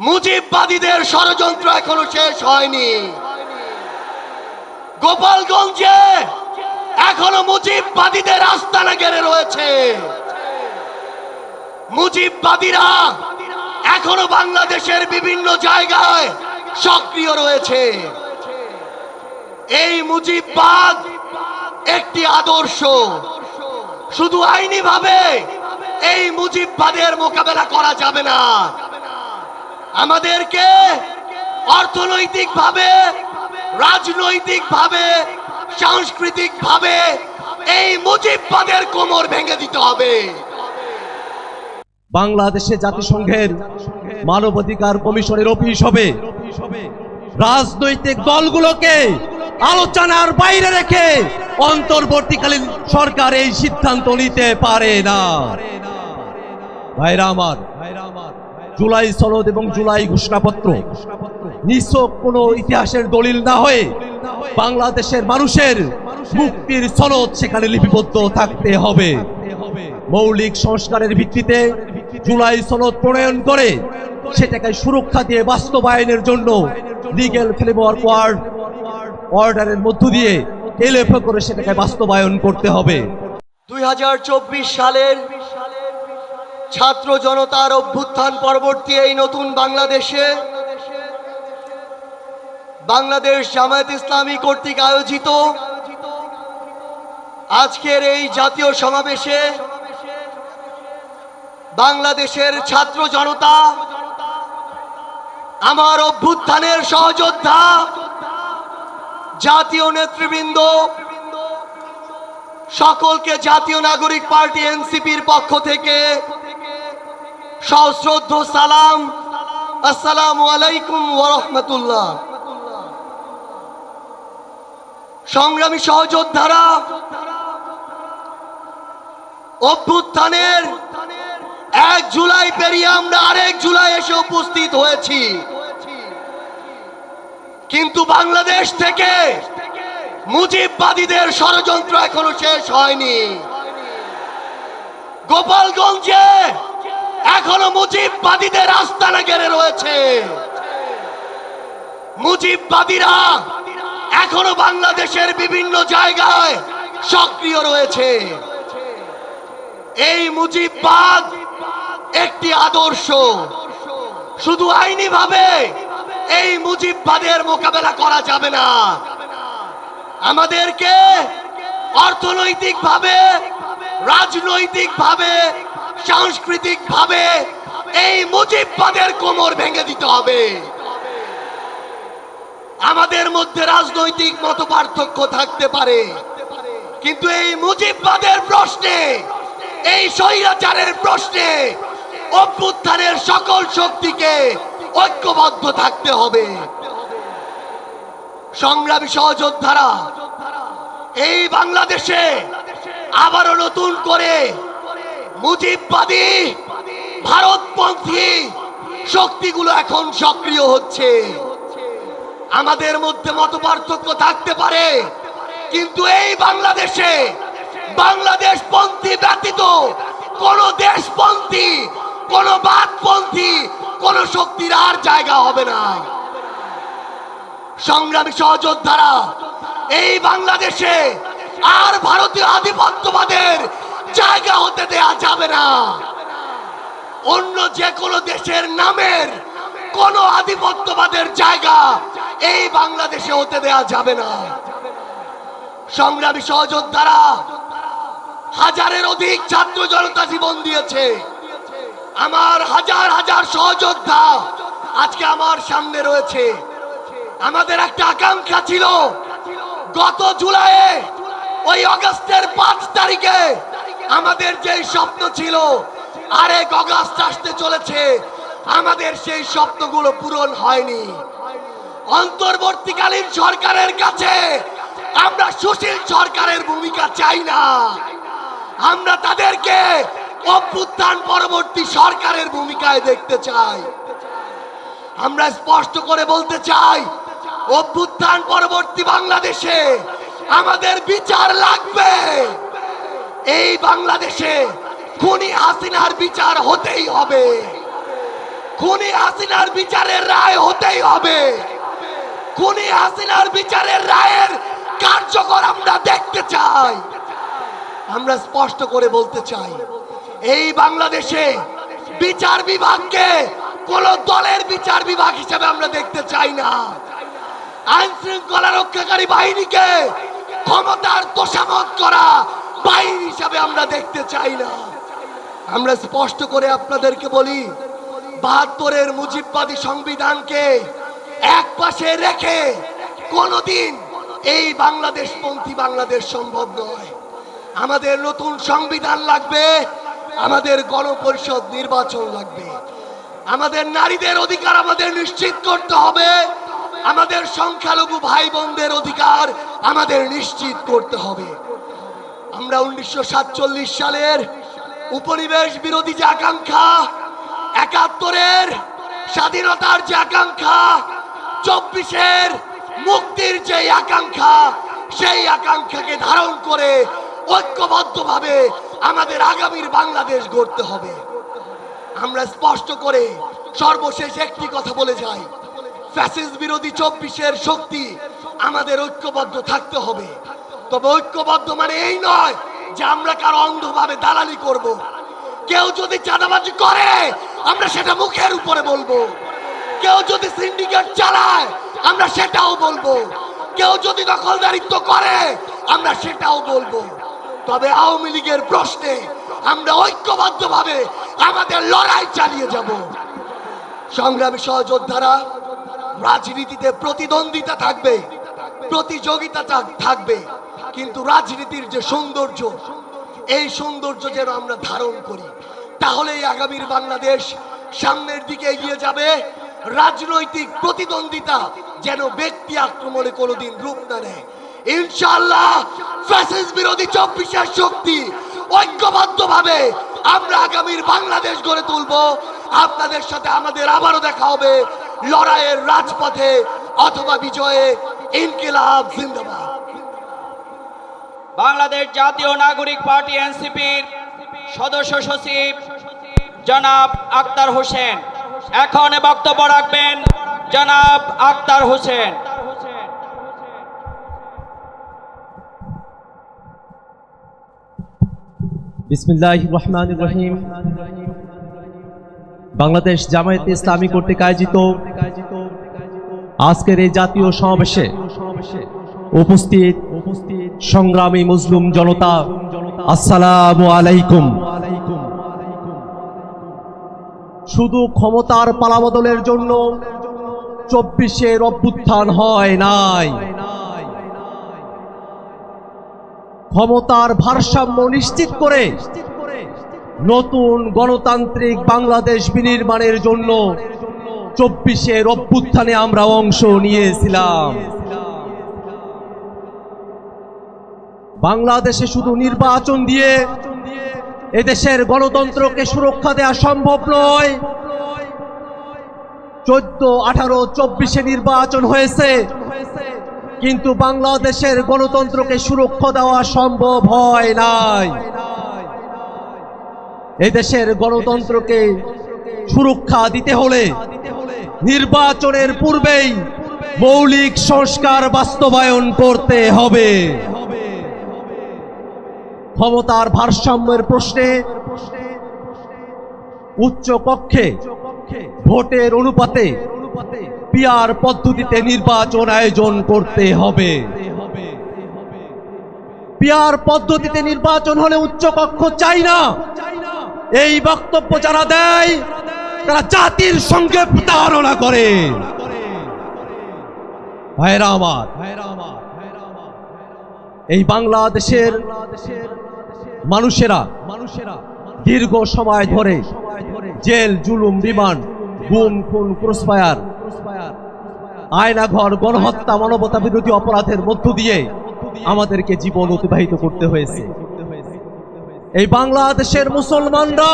মুজিববাদীদের ষড়যন্ত্র এখনও শেষ হয়নি। গোপালগঞ্জে এখনও মুজিববাদীদের আস্তানা গেড়ে রয়েছে। মুজিববাদীরা এখনও বাংলাদেশের বিভিন্ন জায়গায় সক্রিয় রয়েছে। এই মুজিববাদ একটি আদর্শ। শুধু আইনি ভাবে এই মুজিববাদের মোকাবেলা করা যাবে না। আমাদেরকে অর্থনৈতিক ভাবে রাজনৈতিক ভাবে সাংস্কৃতিক ভাবে এই মুজিববাদের কোমর ভেঙে দিতে হবে। বাংলাদেশে জাতিসংঘের মানবাধিকার কমিশনের অফিস হবে। রাজনৈতিক দলগুলোকে আলোচনার বাইরে রেখে অন্তর্বর্তীকালীন সরকার এই সিদ্ধান্ত নিতে পারে না। ভাইরা আমার জুলাই সনদ এবং জুলাই ঘোষণাপত্র। নিছক কোনো ইতিহাসের দলিল না হয়ে বাংলাদেশের মানুষের মুক্তির সনদ সেখানে লিপিবদ্ধ থাকতে হবে। মৌলিক সংস্কারের ভিত্তিতে জুলাই সনদ প্রণয়ন করে সেটাকে সুরক্ষা দিয়ে বাস্তবায়নের জন্য লিগেল ফ্রেমওয়ার্ক ওয়ার্ড অর্ডারের মধ্য দিয়ে এলএফ করে সেটাকে বাস্তবায়ন করতে হবে। দুই হাজার চব্বিশ সালের ছাত্র জনতার অভ্যুত্থান পরবর্তী এই নতুন বাংলাদেশে বাংলাদেশ জামায়াত ইসলামী কর্তৃক আয়োজিত আজকের এই জাতীয় সমাবেশে বাংলাদেশের ছাত্র জনতা, আমার অভ্যুত্থানের সহযোদ্ধা, জাতীয় নেতৃবৃন্দ, সকলকে জাতীয় নাগরিক পার্টি এনসিপির পক্ষ থেকে সশ্রদ্ধ সালাম। আসসালামু আলাইকুম ওরহমতুল্লাহ সংগ্রামী সহযোদ্ধারা, অভ্যুত্থানের এক জুলাই পেরিয়ে আমরা আরেক জুলাই এসে উপস্থিত হয়েছি। কিন্তু বাংলাদেশ থেকে মুজিববাদীদের ষড়যন্ত্র এখনও শেষ হয়নি। গোপালগঞ্জে এখনও মুজিববাদীদের আস্তানা গেড়ে রয়েছে। মুজিববাদীরা এখনও বাংলাদেশের বিভিন্ন জায়গায় সক্রিয় রয়েছে। এই মুজিববাদ একটি আদর্শ। শুধু আইনি ভাবে এই মুজিববাদের মোকাবেলা করা যাবে না। আমাদেরকে অর্থনৈতিক ভাবে রাজনৈতিক ভাবে সাংস্কৃতিক ভাবে এই মুজিববাদের কোমর ভেঙে দিতে হবে। আমাদের মধ্যে রাজনৈতিক মত পার্থক্য থাকতে পারে, কিন্তু এই মুজিববাদের প্রশ্নে, এই স্বৈরাচারের প্রশ্নে অভ্যুত্থানের সকল শক্তিকে ঐক্যবদ্ধ থাকতে হবে। সংগ্রামী সহযোদ্ধারা, এই বাংলাদেশে আবারও নতুন করে মুজিববাদী ভারতপন্থী শক্তিগুলো এখন সক্রিয় হচ্ছে। আমাদের মধ্যে মত থাকতে পারে, কিন্তু এই বাংলাদেশে বাংলাদেশ পন্থী ব্যতীত কোন দেশপন্থী, কোন বাদপন্থী, কোন শক্তির আর জায়গা হবে না। সংগ্রামী সহযোদ্ধারা, এই বাংলাদেশে আর ভারতীয় আধিপত্যবাদের জায়গা হতে দেয়া যাবে না। অন্য যে কোনো দেশের নামের কোন আধিপত্যবাদের জায়গা এই বাংলাদেশে হতে দেয়া যাবে না। সংগ্রামী সহযোদ্ধারা হাজারের অধিক ছাত্র জনতা জীবন দিয়েছে। আমার হাজার হাজার সহযোদ্ধা আজকে আমার সামনে রয়েছে। আমাদের একটা আকাঙ্ক্ষা ছিল, গত জুলাইয়ে ওই অগস্টের পাঁচ তারিখে আমাদের যেই স্বপ্ন ছিল আরে অগস্ট আসতে চলেছে, আমাদের সেই স্বপ্নগুলো পূরণ হয়নি। অন্তর্বর্তীকালীন সরকারের কাছে আমরা সুশীল সরকারের ভূমিকা চাই না। আমরা তাদেরকে অভ্যুত্থান পরবর্তী সরকারের ভূমিকায় দেখতে চাই। আমরা স্পষ্ট করে বলতে চাই, অভ্যুত্থান পরবর্তী বাংলাদেশে আমাদের বিচার লাগবে। এই বাংলাদেশে খুনি হাসিনার বিচার হতেই হবে। খুনি হাসিনার বিচারের রায় হতেই হবে। খুনি হাসিনার বিচারের রায়ের কার্যকর আমরা দেখতে চাই। আমরা স্পষ্ট করে বলতে চাই, এই বাংলাদেশে বিচার বিভাগকে কোন দলের বিচার বিভাগ হিসেবে আমরা দেখতে চাই না। আইন শৃঙ্খলা রক্ষাকারী বাহিনীকে ক্ষমতার তোষামত করা বাহিনী হিসাবে আমরা দেখতে চাই না। আমরা স্পষ্ট করে আপনাদেরকে বলি, বাহাত্তরের মুজিববাদী সংবিধানকে এক পাশে রেখে কোনোদিন এই বাংলাদেশপন্থী বাংলাদেশ সম্ভব নয়। আমাদের নতুন সংবিধান লাগবে, আমাদের গণপরিষদ নির্বাচন লাগবে। আমাদের নারীদের অধিকার আমাদের নিশ্চিত করতে হবে, আমাদের সংখ্যালঘু ভাই বোনদের অধিকার আমাদের নিশ্চিত করতে হবে। আমরা উনিশশো সাতচল্লিশ সালের উপনিবেশ বিরোধী যে আকাঙ্ক্ষা, একাত্তরের স্বাধীনতার যে আকাঙ্ক্ষা, চব্বিশের মুক্তির যে আকাঙ্ক্ষা, সেই আকাঙ্ক্ষাকে ধারণ করে ঐক্যবদ্ধভাবে আমাদের আগামীর বাংলাদেশ গড়তে হবে। আমরা স্পষ্ট করে সর্বশেষ একটি কথা বলে যাই। ফ্যাসিস বিরোধী চব্বিশের শক্তি আমাদের ঐক্যবদ্ধ থাকতে হবে। তবে ঐক্যবদ্ধ মানে এই নয় যে আমরা কারও অন্ধভাবে দালালি করব। কেউ যদি চাঁদাবাজি করে, আমরা সেটা মুখের উপরে বলব। কেউ যদি সিন্ডিকেট চালায়, আমরা সেটাও বলব। কেউ যদি দখলদারিত্ব করে, আমরা সেটাও বলব। তবে আওয়ামী লীগের প্রশ্নে আমরা ঐক্যবদ্ধভাবে আমাদের লড়াই চালিয়ে যাব। সংগ্রামী সহযোদ্ধারা, রাজনীতিতে প্রতিদ্বন্দ্বিতা থাকবে। প্রতিযোগিতা থাক- থাকবে, কিন্তু রাজনীতির যে সৌন্দর্য, এই সৌন্দর্য যেন আমরা ধারণ করি। তাহলেই আগামীর বাংলাদেশ সামনের দিকে এগিয়ে যাবে। রাজনৈতিক প্রতিদ্বন্দ্বিতা যেন ব্যক্তি আক্রমণে কোনোদিন রূপ না নেয়। ইনশাআল্লাহ ফ্যাসিস বিরোধী চব্বিশের শক্তি ঐক্যবদ্ধভাবে আমরা আগামীর বাংলাদেশ গড়ে তুলব। আপনাদের সাথে আমাদের আবারও দেখা হবে লড়াইয়ের রাজপথে অথবা বিজয়ে ইনকিলাব জিন্দাবাদ। বাংলাদেশ জাতীয় নাগরিক পার্টি এনসিপির সদস্য সচিব জনাব আক্তার হোসেন। এখন বক্তব্য রাখবেন জনাব আক্তার হোসেন। বিসমিল্লাহ রহমান রহিম। বাংলাদেশ জামায়াত ইসলামী কর্তৃক আয়োজিত আজকের এই জাতীয় সমাবেশে উপস্থিত সংগ্রামী মুসলিম জনতা, আসসালামু আলাইকুম। শুধু ক্ষমতার পালাবদলের জন্য চব্বিশের অভ্যুত্থান হয় নাই। ক্ষমতার ভারসাম্য নিশ্চিত করে নতুন গণতান্ত্রিক বাংলাদেশ বিনির্মাণের জন্য চব্বিশের অভ্যুত্থানে আমরা অংশ নিয়েছিলাম। বাংলাদেশে শুধু নির্বাচন দিয়ে এদেশের গণতন্ত্রকে সুরক্ষা দেওয়া সম্ভব নয়। চোদ্দ, আঠারো, চব্বিশে নির্বাচন হয়েছে। কিন্তু বাংলাদেশের গণতন্ত্রকে সুরক্ষা দেওয়া সম্ভব হয় নাই। এদেশের গণতন্ত্রকে সুরক্ষা দিতে হলে নির্বাচনের পূর্বেই মৌলিক সংস্কার বাস্তবায়ন করতে হবে। ক্ষমতার ভারসাম্যের প্রশ্নে উচ্চ কক্ষে ভোটের অনুপাতে পিয়ার পদ্ধতিতে নির্বাচন আয়োজন করতে হবে। পিয়ার পদ্ধতিতে নির্বাচন হলে উচ্চ কক্ষ চাই না। এই বক্তব্য যারা দেয় তারা জাতির সঙ্গে প্রতারণা করে। এই বাংলাদেশের মানুষেরা মানুষেরা দীর্ঘ সময় ধরে জেল, জুলুম, রিমান্ড, গুম, খুন, ক্রসফায়ার, আয়নাঘর, গণহত্যা, মানবতা বিরোধী অপরাধের মধ্য দিয়ে আমাদেরকে জীবন অতিবাহিত করতে হয়েছে। এই বাংলাদেশের মুসলমানরা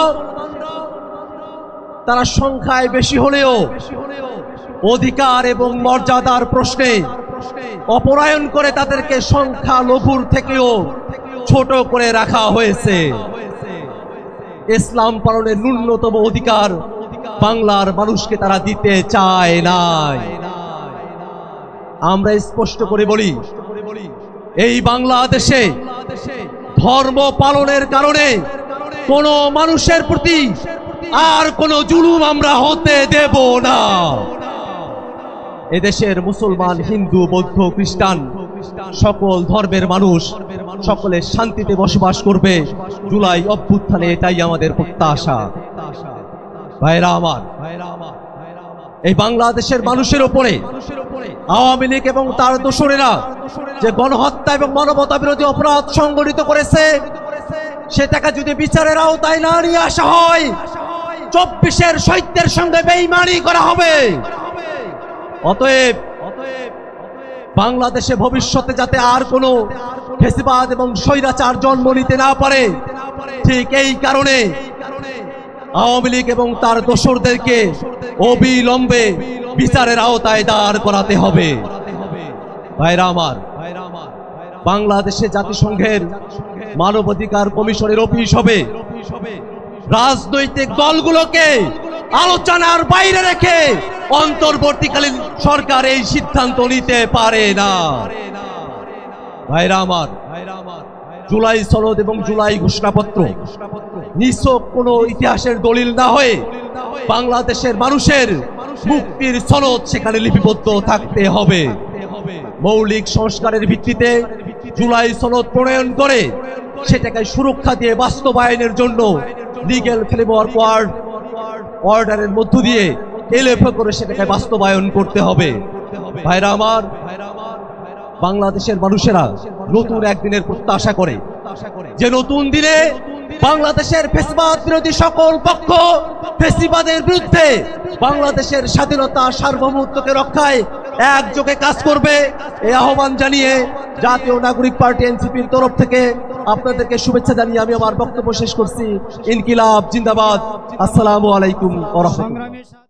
তারা সংখ্যায় বেশি হলেও অধিকার এবং মর্যাদার প্রশ্নে অপরায়ণ করে তাদেরকে সংখ্যা লঘুর থেকেও ছোট করে রাখা হয়েছে। ইসলাম পালনের ন্যূনতম অধিকার বাংলার মানুষকে তারা দিতে চায় নাই। আমরা স্পষ্ট করে বলি, এই বাংলাদেশে ধর্ম পালনের কারণে কোন মানুষের প্রতি আর কোন জুলুম আমরা হতে দেব না। এদেশের মুসলমান, হিন্দু, বৌদ্ধ, খ্রিস্টান, সকল ধর্মের মানুষ সকলে শান্তিতে বসবাস করবে। জুলাই অভ্যুত্থানে এটাই আমাদের প্রত্যাশা। ভাইরা আমার, এই বাংলাদেশের মানুষের উপরে আওয়ামী লীগ এবং তার দোসরেরা যে গণহত্যা এবং মানবতা বিরোধী অপরাধ সংগঠিত করেছে, সেটাকে যদি বিচারের আওতায় না নিয়ে আসা হয় চব্বিশের সৈত্যের সঙ্গে বেইমানি করা হবে। অতএব বাংলাদেশে ভবিষ্যতে যাতে আর কোনো ফেসিবাদ এবং স্বৈরাচার জন্ম নিতে না পারে, ঠিক এই কারণে আওয়ামী লীগ এবং তার দোসরদেরকে অবিলম্বে বিচারের আওতায় দাঁড় করাতে হবে। আমার, বাংলাদেশে জাতিসংঘের মানবাধিকার কমিশনের অফিস হবে। রাজনৈতিক দলগুলোকে আলোচনার বাইরে রেখে অন্তর্বর্তীকালীন সরকার এই সিদ্ধান্ত নিতে পারে না। জুলাই সনদ এবং জুলাই ঘোষণাপত্র কোনো ইতিহাসের দলিল না হয়ে বাংলাদেশের মানুষের মুক্তির সনদ সেখানে লিপিবদ্ধ থাকতে হবে। মৌলিক সংস্কারের ভিত্তিতে জুলাই সনদ প্রণয়ন করে সেটাকে সুরক্ষা দিয়ে বাস্তবায়নের জন্য লিগেল ফ্রেমওয়ার্ক ওয়ার্ড অর্ডারের মধ্য দিয়ে এলএফএ করে সেটাকে বাস্তবায়ন করতে হবে। ভাইরা আমার, বাংলাদেশের মানুষেরা নতুন একদিনের প্রত্যাশা করে যে নতুন দিনে বাংলাদেশের ফেসিবাদ বিরোধী সকল পক্ষ ফেসিবাদের বিরুদ্ধে বাংলাদেশের স্বাধীনতা সার্বভৌমত্বকে রক্ষায় একযোগে কাজ করবে। এই আহ্বান জানিয়ে জাতীয় নাগরিক পার্টি এনসিপির তরফ থেকে আপনাদেরকে শুভেচ্ছা জানিয়ে আমি আমার বক্তব্য শেষ করছি। ইনকিলাব জিন্দাবাদ। আসসালামু আলাইকুম রাহমাতুল্লাহ।